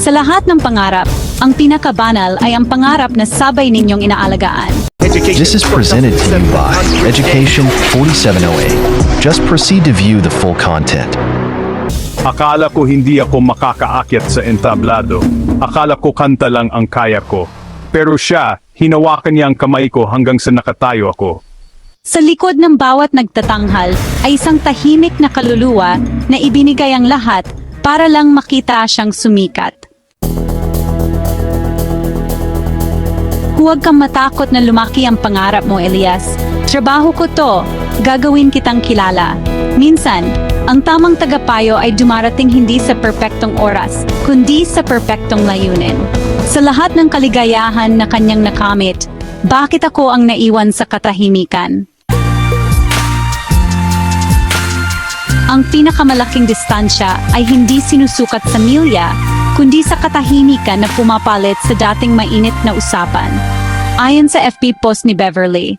Sa lahat ng pangarap, ang pinakabanal ay ang pangarap na sabay ninyong inaalagaan. This is presented to you by Education 4708. Just proceed to view the full content. Akala ko hindi ako makakaakyat sa entablado. Akala ko kanta lang ang kaya ko. Pero siya, hinawakan niya ang kamay ko hanggang sa nakatayo ako. Sa likod ng bawat nagtatanghal ay isang tahimik na kaluluwa na ibinigay ang lahat para lang makita siyang sumikat. Huwag kang matakot na lumaki ang pangarap mo, Elias. Trabaho ko to. Gagawin kitang kilala. Minsan, ang tamang tagapayo ay dumarating hindi sa perpektong oras, kundi sa perpektong layunin. Sa lahat ng kaligayahan na kanyang nakamit, bakit ako ang naiwan sa katahimikan? Ang pinakamalaking distansya ay hindi sinusukat sa milya, kundi sa katahimikan na pumapalit sa dating mainit na usapan. Ayon sa FB post ni Beverly,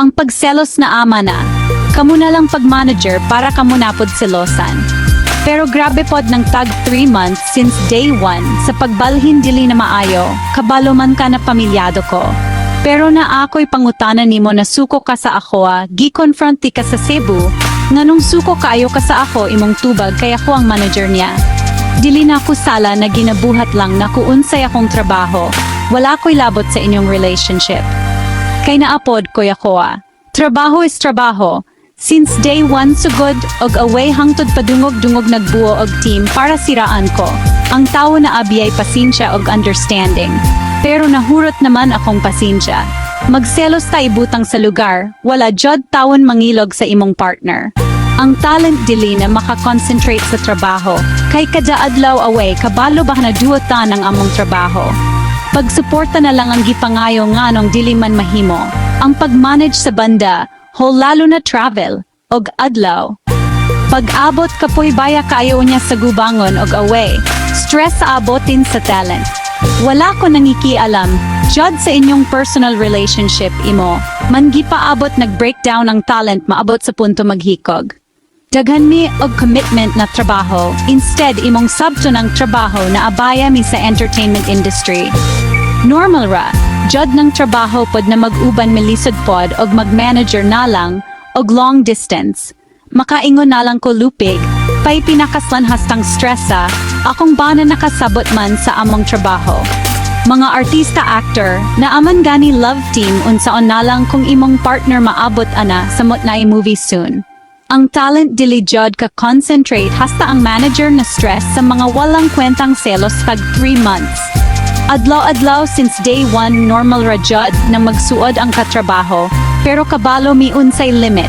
ang pagselos na ama na, kamu na lang pag-manager para kamu napod selosan. Pero grabe pod ng tag 3 months since day 1 sa pagbalhin dili na maayo, kabalo man ka na pamilyado ko. Pero na ako'y pangutanan nimo na suko ka sa ako ah, gi-confront ti ka sa Cebu, nganong suko kaayo ka sa ako imong tubag kaya ko ang manager niya. Dili na ako sala na ginabuhat lang na kuunsay akong trabaho, wala ko'y labot sa inyong relationship. Kay naapod ko ako ah. Trabaho is trabaho. Since day one sugod og away hangtod padungog-dungog nagbuo og team para siraan ko. Ang tao na abi ay pasensya og understanding. Pero nahurot naman akong pasensya. Magselos ta ibutang sa lugar, wala jud tawon mangilog sa imong partner. Ang talent dili na makakonsentrate sa trabaho, kay kada adlaw away kabalo ba na duotan ang among trabaho. Pagsuporta na lang ang gipangayo nga nung dili man mahimo. Ang pag-manage sa banda, ho lalo na travel, og adlaw. Pag-abot kapoy baya kaayo niya sa gubangon og away, stress sa abotin sa talent. Wala ko nangikialam, jud sa inyong personal relationship imo, man gipaabot nag-breakdown ang talent maabot sa punto maghikog. Daghan mi og commitment na trabaho, instead imong sabto ng trabaho na abaya mi sa entertainment industry. Normal ra, jud ng trabaho pod na mag-uban milisod pod og mag-manager na lang og long distance. Makaingon na lang ko lupig, pay pinakaslan hastang stressa, akong bana nakasabot man sa among trabaho. Mga artista actor, na aman gani love team unsaon na lang kung imong partner maabot ana sa na movie soon. Ang talent dili ka concentrate hasta ang manager na stress sa mga walang kwentang selos tag 3 months. Adlaw-adlaw since day 1 normal ra jud na magsuod ang katrabaho, pero kabalo mi unsay limit.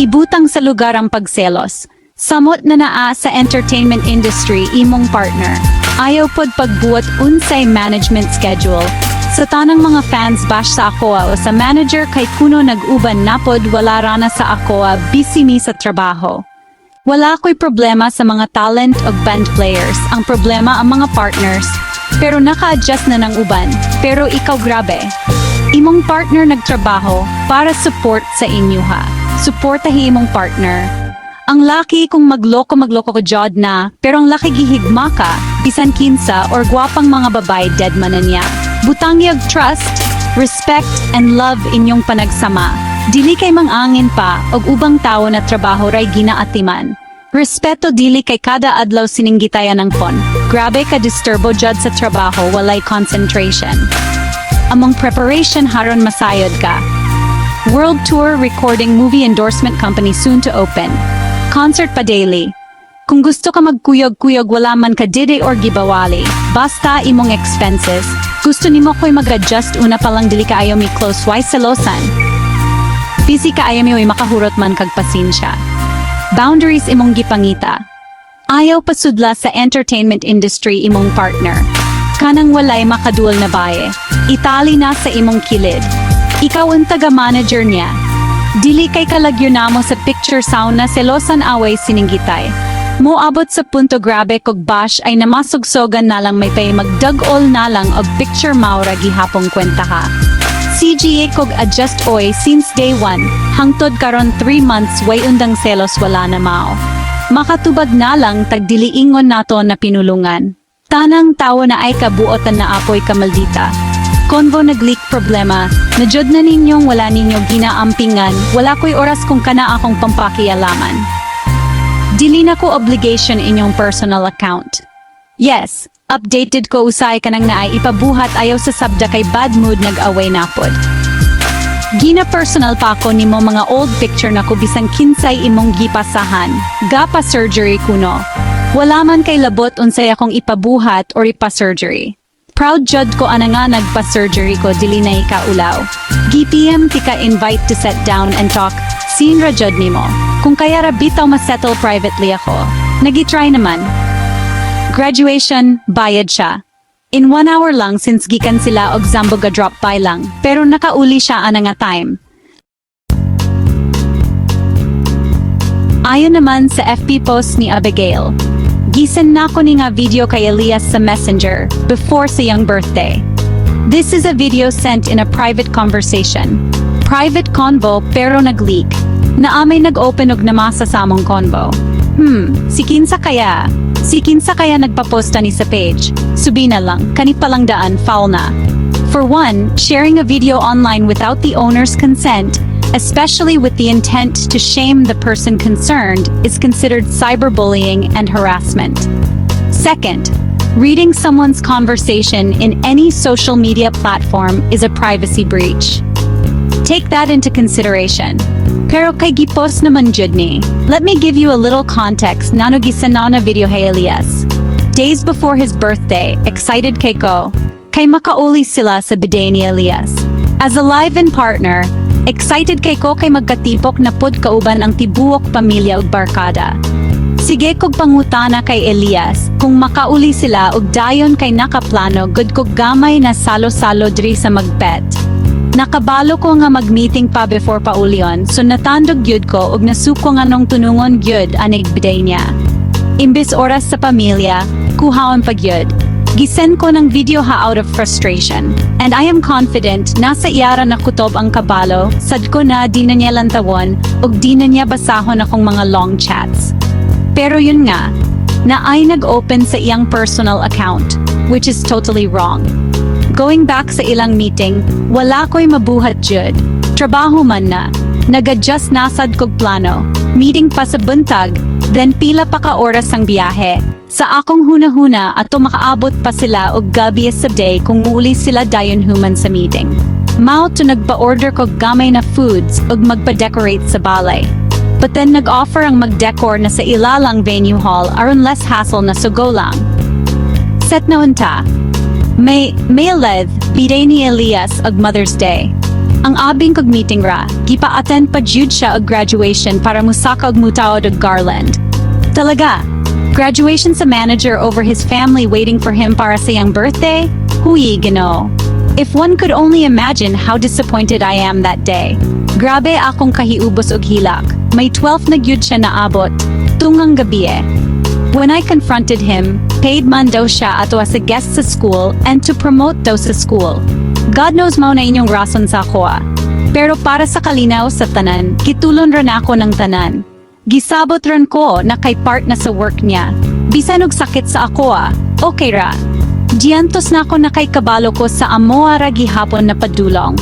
Ibutang sa lugar ang pagselos. Samot na naa sa entertainment industry imong partner. Ayaw pod pagbuot unsay management schedule. Sa tanang mga fans bash sa Akoa o sa manager kay kuno nag-uban napod wala rana sa Akoa busy mi sa trabaho. Wala ko'y problema sa mga talent o band players. Ang problema ang mga partners. Pero naka-adjust na ng uban. Pero ikaw grabe. Imong partner nagtrabaho para support sa inyo ha. Suportahi imong partner. Ang laki kung magloko magloko ko jod na, pero ang laki gihigma ka, bisan kinsa or gwapang mga babay dead man na niya. Butangi og trust, respect, and love inyong panagsama. Dili kay mangangin pa og ubang tao na trabaho ray ginaatiman. Respeto dili kay kada adlaw sininggitayan ng phone. Grabe ka disturbo jud sa trabaho walay concentration. Among preparation haron masayod ka. World Tour Recording Movie Endorsement Company soon to open. Concert pa daily. Kung gusto ka magkuyog-kuyog wala man ka dide or gibawali, basta imong expenses. Gusto nimo ko'y mag-adjust una pa lang dili kaayo mi close wise selosan. Busy kaayo mi makahurot man kag pasensya. Boundaries imong gipangita. Ayaw pasudla sa entertainment industry imong partner. Kanang walay makaduol na baye. Itali na sa imong kilid. Ikaw ang taga-manager niya. Dili kay kalagyo namo sa picture sauna selosan away sininggitay. Moabot sa punto grabe kog bash ay namasugsogan na lang may pay magdag-all na lang og picture maura gihapong kwenta ha. CGA kog adjust oy since day 1, hangtod karon 3 months way undang selos wala na mao. Makatubag na lang tagdiliingon nato na pinulungan. Tanang tawo na ay kabuotan na apoy kamaldita. Konvo nag-leak problema, nadyod na ninyong wala ninyo ginaampingan, wala ko'y oras kung kana akong pampakialaman. Dili na ko obligation inyong personal account. Yes, updated ko usay ka nang naay ipabuhat ayaw sa sabda kay bad mood nag-away napod. Gina personal pa ako nimo mga old picture na ko bisang kinsay imong gipasahan. Gapa surgery kuno. Wala man kay labot unsay akong ipabuhat or ipa-surgery. Proud jud ko ana nga nagpa-surgery ko dili na ikaulaw. GPM tika invite to sit down and talk. Sin ra jud nimo. Kung kaya ra bitaw ma-settle privately ako. Nagi-try naman. Graduation, bayad siya. In one hour lang since gikan sila og Zamboga drop by lang, pero nakauli siya ana nga time. Ayon naman sa FB post ni Abigail, Gisan na ko nga video kay Elias sa messenger before sa young birthday. This is a video sent in a private conversation. Private convo pero nag-leak. Naamay nag-open og namasa sa among convo. Hmm, si Kinsa kaya? Si Kinsa kaya nagpaposta ni sa page? Subina lang, kani palang daan, foul na. For one, sharing a video online without the owner's consent, especially with the intent to shame the person concerned, is considered cyberbullying and harassment. Second, reading someone's conversation in any social media platform is a privacy breach. Take that into consideration. Pero kay naman. Let me give you a little context nano gisanana video hey Elias. Days before his birthday, excited kay ko, kay makauli sila sa bidet ni Elias. As a live-in partner, excited kay ko kay magkatipok na pud kauban ang tibuok pamilya ug barkada. Sige kog pangutana kay Elias kung makauli sila og dayon kay nakaplano gud kog gamay na salo-salo diri sa magpet. Nakabalo ko nga mag-meeting pa before pa ulion, so natandog gyud ko og nasuko nga nung tunungon gyud anig biday niya. Imbis oras sa pamilya, kuhaon pa gyud. Gisen ko ng video ha out of frustration. And I am confident nasa iyara na kutob ang kabalo, sad ko na di na niya lantawon, og di na niya basahon akong mga long chats. Pero yun nga, na ay nag-open sa iyang personal account, which is totally wrong. Going back sa ilang meeting, wala ko'y mabuhat jud. Trabaho man na. Nag-adjust nasad kog plano. Meeting pa sa buntag, then pila pa ka oras ang biyahe. Sa akong huna-huna ato makaabot pa sila og gabi sa day kung muli sila dayon human sa meeting. Mao to nagpa-order kog gamay na foods ug magpa-decorate sa balay. But then nag-offer ang mag-decor na sa ilalang venue hall aron less hassle na sugo lang. Set na unta, may may led biday ni Elias ag Mother's Day. Ang abing kog meeting ra, gipa-attend pa jud siya og graduation para musaka og mutaod og garland. Talaga, graduation sa manager over his family waiting for him para sa iyang birthday? Huy, gino. If one could only imagine how disappointed I am that day. Grabe akong kahiubos og hilak. May 12 na gyud siya naabot. Tungang gabi eh. When I confronted him, paid man daw siya ato as a guest sa school and to promote daw sa school. God knows mao na inyong rason sa ako ah. Pero para sa kalinaw sa tanan, kitulon ran ako ng tanan. Gisabot ran ko na kay part na sa work niya. Bisan og sakit sa ako ah, okay ra. Diantos na ako na kay kabalo ko sa amoa ra gihapon na padulong.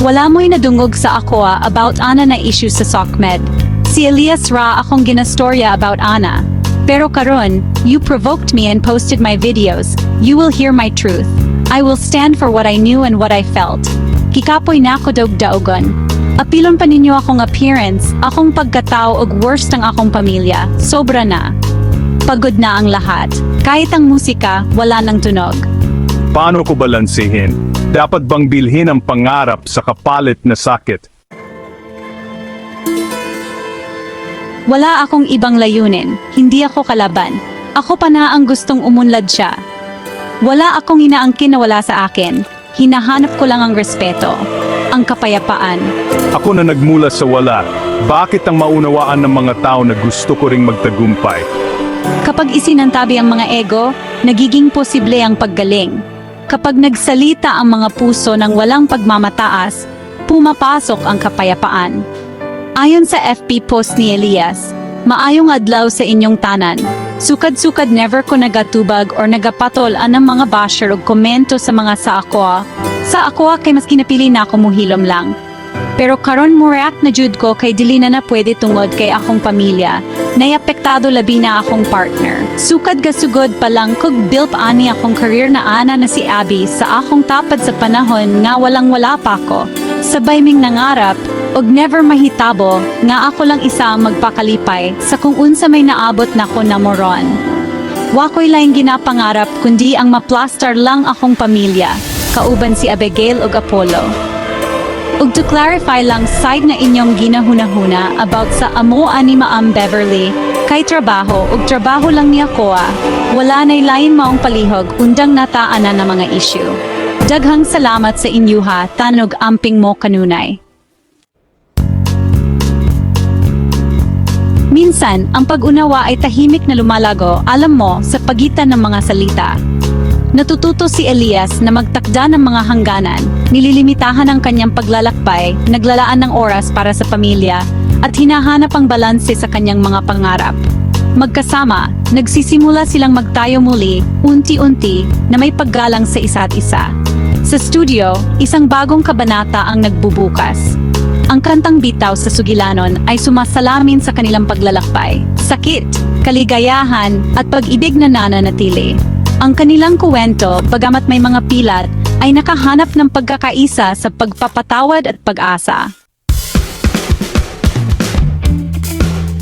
Wala mo'y nadungog sa ako ah about ana na issue sa SOCMED. Si Elias ra akong ginastorya about ana. Pero karon, you provoked me and posted my videos. You will hear my truth. I will stand for what I knew and what I felt. Kikapoy na ako dog daogon. Apilon pa ninyo akong appearance, akong pagkatao ug worst ang akong pamilya. Sobra na. Pagod na ang lahat. Kahit ang musika, wala nang tunog. Paano ko balansehin? Dapat bang bilhin ang pangarap sa kapalit na sakit? Wala akong ibang layunin, hindi ako kalaban. Ako pa na ang gustong umunlad siya. Wala akong inaangkin na wala sa akin. Hinahanap ko lang ang respeto, ang kapayapaan. Ako na nagmula sa wala. Bakit ang maunawaan ng mga tao na gusto ko ring magtagumpay? Kapag isinantabi ang mga ego, nagiging posible ang paggaling. Kapag nagsalita ang mga puso ng walang pagmamataas, pumapasok ang kapayapaan. Ayon sa FB post ni Elias, maayong adlaw sa inyong tanan. Sukad-sukad never ko nagatubag or nagapatol anang mga basher o komento sa mga sa ako. Sa ako ah, kay mas kinapili na ako muhilom lang. Pero karon mo react na jud ko kay dili na na pwede tungod kay akong pamilya. Naiapektado labi na akong partner. Sukad gasugod pa lang kog built ani akong career na ana na si Abby sa akong tapad sa panahon nga walang wala pa ko. Sabay ming nangarap og never mahitabo nga ako lang isa magpakalipay sa kung unsa may naabot na ko na moron. Wakoy laing ginapangarap kundi ang maplastar lang akong pamilya, kauban si Abigail ug Apollo. Ug to clarify lang side na inyong ginahuna-huna about sa amo ani Maam Beverly, kay trabaho ug trabaho lang niya ko ah. Wala nay lain maong palihog undang nataan na na mga issue. Daghang salamat sa inyuha, tanog amping mo kanunay. Minsan, ang pag-unawa ay tahimik na lumalago, alam mo, sa pagitan ng mga salita. Natututo si Elias na magtakda ng mga hangganan, nililimitahan ang kanyang paglalakbay, naglalaan ng oras para sa pamilya, at hinahanap ang balanse sa kanyang mga pangarap. Magkasama, nagsisimula silang magtayo muli, unti-unti, na may paggalang sa isa't isa. Sa studio, isang bagong kabanata ang nagbubukas. Ang kantang bitaw sa Sugilanon ay sumasalamin sa kanilang paglalakbay, sakit, kaligayahan, at pag-ibig na nananatili. Ang kanilang kuwento, bagamat may mga pilat, ay nakahanap ng pagkakaisa sa pagpapatawad at pag-asa.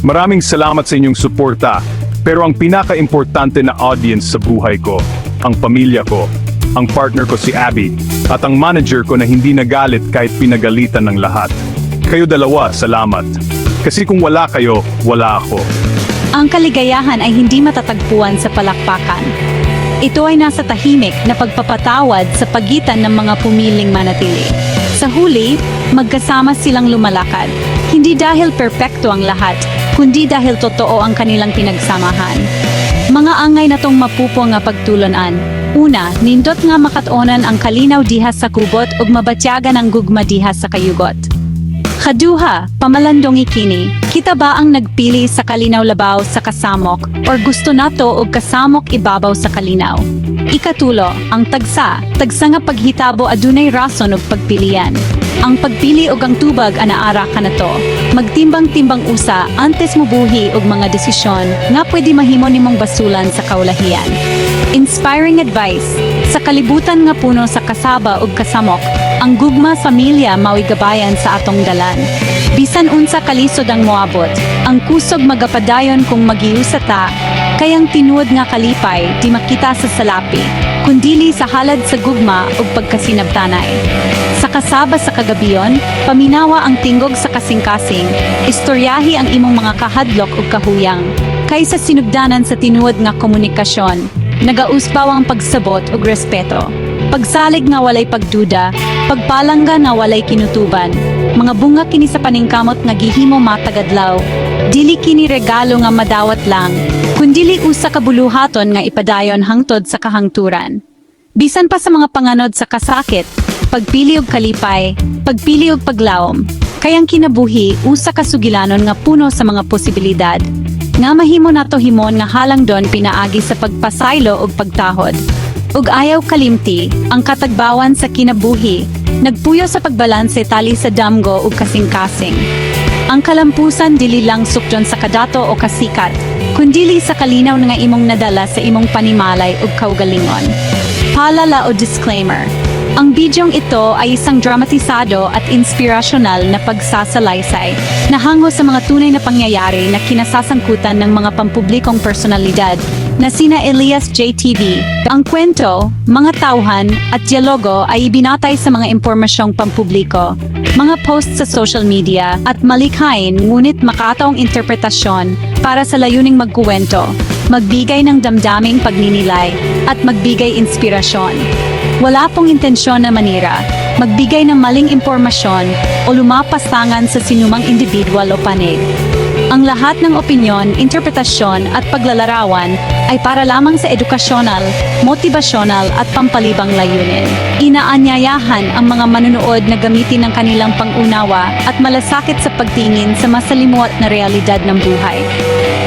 Maraming salamat sa inyong suporta, pero ang pinaka-importante na audience sa buhay ko, ang pamilya ko, ang partner ko si Abby, at ang manager ko na hindi nagalit kahit pinagalitan ng lahat. Kayo dalawa, salamat. Kasi kung wala kayo, wala ako. Ang kaligayahan ay hindi matatagpuan sa palakpakan. Ito ay nasa tahimik na pagpapatawad sa pagitan ng mga pumiling manatili. Sa huli, magkasama silang lumalakad. Hindi dahil perpekto ang lahat, kundi dahil totoo ang kanilang pinagsamahan. Mga angay na tong mapupo nga pagtulanan. Una, nindot nga makatonan ang kalinaw dihas sa kubot ug mabatyagan ang gugma dihas sa kayugot. Kaduha, pamalandong ikini, kita ba ang nagpili sa kalinaw labaw sa kasamok or gusto nato og kasamok ibabaw sa kalinaw? Ikatulo, ang tagsa, tagsa nga paghitabo adunay rason og pagpilian. Ang pagpili og ang tubag anaara ka na to. Magtimbang-timbang usa antes mo buhi og mga desisyon nga pwede mahimo nimong basulan sa kaulahian. Inspiring advice, sa kalibutan nga puno sa kasaba ug kasamok, ang gugma pamilya mao'y gabayan sa atong dalan. Bisan unsa kalisod ang moabot, ang kusog magapadayon kung magiusa ta, kayang tinuod nga kalipay di makita sa salapi, kundili sa halad sa gugma ug pagkasinabtanay. Sa kasaba sa kagabiyon, paminawa ang tinggog sa kasing-kasing, istoryahi ang imong mga kahadlok ug kahuyang, kaysa sinugdanan sa tinuod nga komunikasyon, nagausbaw ang pagsabot ug respeto. Pagsalig nga walay pagduda, pagpalangga nga walay kinutuban, mga bunga kini sa paningkamot nga gihimo matagadlaw, dili kini regalo nga madawat lang, kundili usa ka buluhaton nga ipadayon hangtod sa kahangturan. Bisan pa sa mga panganod sa kasakit, pagpili og kalipay, pagpili og paglawom, kayang kinabuhi usa ka sugilanon nga puno sa mga posibilidad. Nga mahimo nato himon nga halang don pinaagi sa pagpasaylo ug pagtahod. Ug ayaw kalimti, ang katagbawan sa kinabuhi, nagpuyo sa pagbalanse tali sa damgo ug kasing-kasing. Ang kalampusan dili lang sukjon sa kadato o kasikat, kundili sa kalinaw nga imong nadala sa imong panimalay ug kaugalingon. Paalala o disclaimer. Ang bidyong ito ay isang dramatisado at inspirasyonal na pagsasalaysay na hango sa mga tunay na pangyayari na kinasasangkutan ng mga pampublikong personalidad na sina Elias JTV. Ang kwento, mga tauhan at dialogo ay ibinatay sa mga impormasyong pampubliko, mga posts sa social media at malikhain ngunit makataong interpretasyon para sa layuning magkuwento, magbigay ng damdaming pagninilay at magbigay inspirasyon. Wala pong intensyon na manira, magbigay ng maling impormasyon o lumapastangan sa sinumang individual o panig. Ang lahat ng opinyon, interpretasyon at paglalarawan ay para lamang sa edukasyonal, motibasyonal at pampalibang layunin. Inaanyayahan ang mga manunood na gamitin ang kanilang pangunawa at malasakit sa pagtingin sa masalimuot na realidad ng buhay.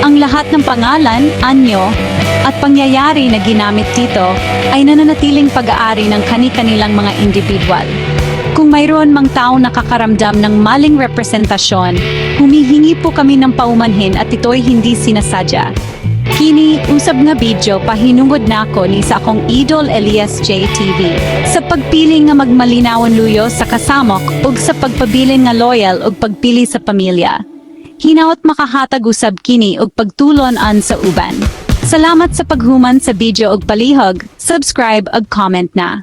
Ang lahat ng pangalan, anyo, at pangyayari na ginamit dito ay nananatiling pag-aari ng kani-kanilang mga individual. Kung mayroon mang tao nakakaramdam ng maling representasyon, humihingi po kami ng paumanhin at ito'y hindi sinasadya. Kini, usab nga video pahinungod nako ni sa akong idol Elias JTV. Sa pagpili nga magmalinawan luyo sa kasamok ug sa pagpabilin nga loyal ug pagpili sa pamilya. Hinaot makahatag usab kini og pagtulon an sa uban. Salamat sa paghuman sa video ug palihog, subscribe ug comment na.